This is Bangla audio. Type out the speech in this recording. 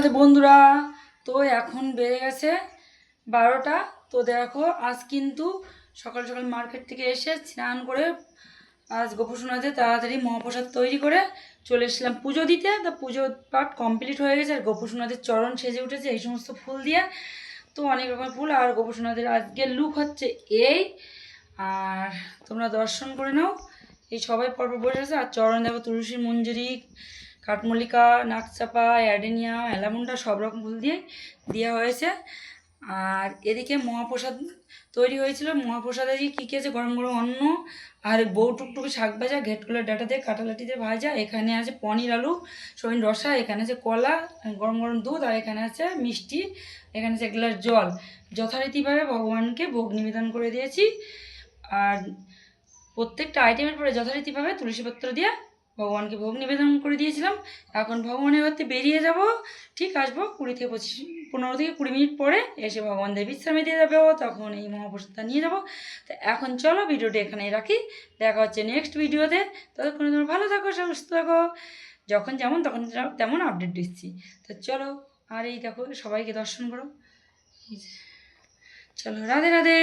রাধে বন্ধুরা। তো এখন বেড়ে গেছে বারোটা। তো দেখো, আজ কিন্তু সকাল সকাল মার্কেট থেকে এসে স্নান করে আজ গোপসোনাতে তাড়াতাড়ি মহাপ্রসাদ তৈরি করে চলে এসেছিলাম পুজো দিতে। তো পুজো পাঠ কমপ্লিট হয়ে গেছে আর গোপসোনাদের চরণ সেজে উঠেছে এই সমস্ত ফুল দিয়ে। তো অনেক রকমের ফুল আর গোপসোনাদের আজকের লুক হচ্ছে এই। আর তোমরা দর্শন করে নাও। এই সবাই পরপর বসে আছে। আর চরণ দেখো তুলসীর মঞ্জুরি কাঠমল্লিকা নাকচাপা অ্যাডেনিয়া, অ্যালামুন্ডা সব রকম ফুল দিয়ে দেওয়া হয়েছে। আর এদিকে মহাপ্রসাদ তৈরি হয়েছিল। মহাপ্রসাদে কী কী আছে? গরম গরম অন্ন আর বউ টুকটুকি শাক ভাজা, ঘেটকুলের ডাটা দিয়ে কাটালাটি দিয়ে ভাজা। এখানে আছে পনির আলু সবিন রসা, এখানে আছে কলা, গরম গরম দুধ, আর এখানে আছে মিষ্টি, এখানে আছে এক গ্লাস জল। যথারীতিভাবে ভগবানকে ভোগ নিবেদন করে দিয়েছি। আর প্রত্যেকটা আইটেমের পরে যথারীতিভাবে তুলসীপত্র দিয়ে ভগবানকে ভোগ নিবেদন করে দিয়েছিলাম, এখন ভগবানের ঘর থেকে বেরিয়ে যাব, ঠিক আসব কুড়ি থেকে পঁচিশ, পনেরো থেকে কুড়ি মিনিট পরে এসে ভগবানদের বিশ্রামে দিয়ে যাবে তখন এই মহাপ্রসাদটা নিয়ে যাব। তো এখন চলো ভিডিওটা এখানেই রাখি, দেখা হচ্ছে নেক্সট ভিডিওতে ততক্ষণে তোমরা ভালো থাকো, সুস্থ থাকো, যখন যেমন তখন তেমন আপডেট দিচ্ছি। তো চলো, আর এই দেখো সবাইকে দর্শন করো। চলো রাধে রাধে।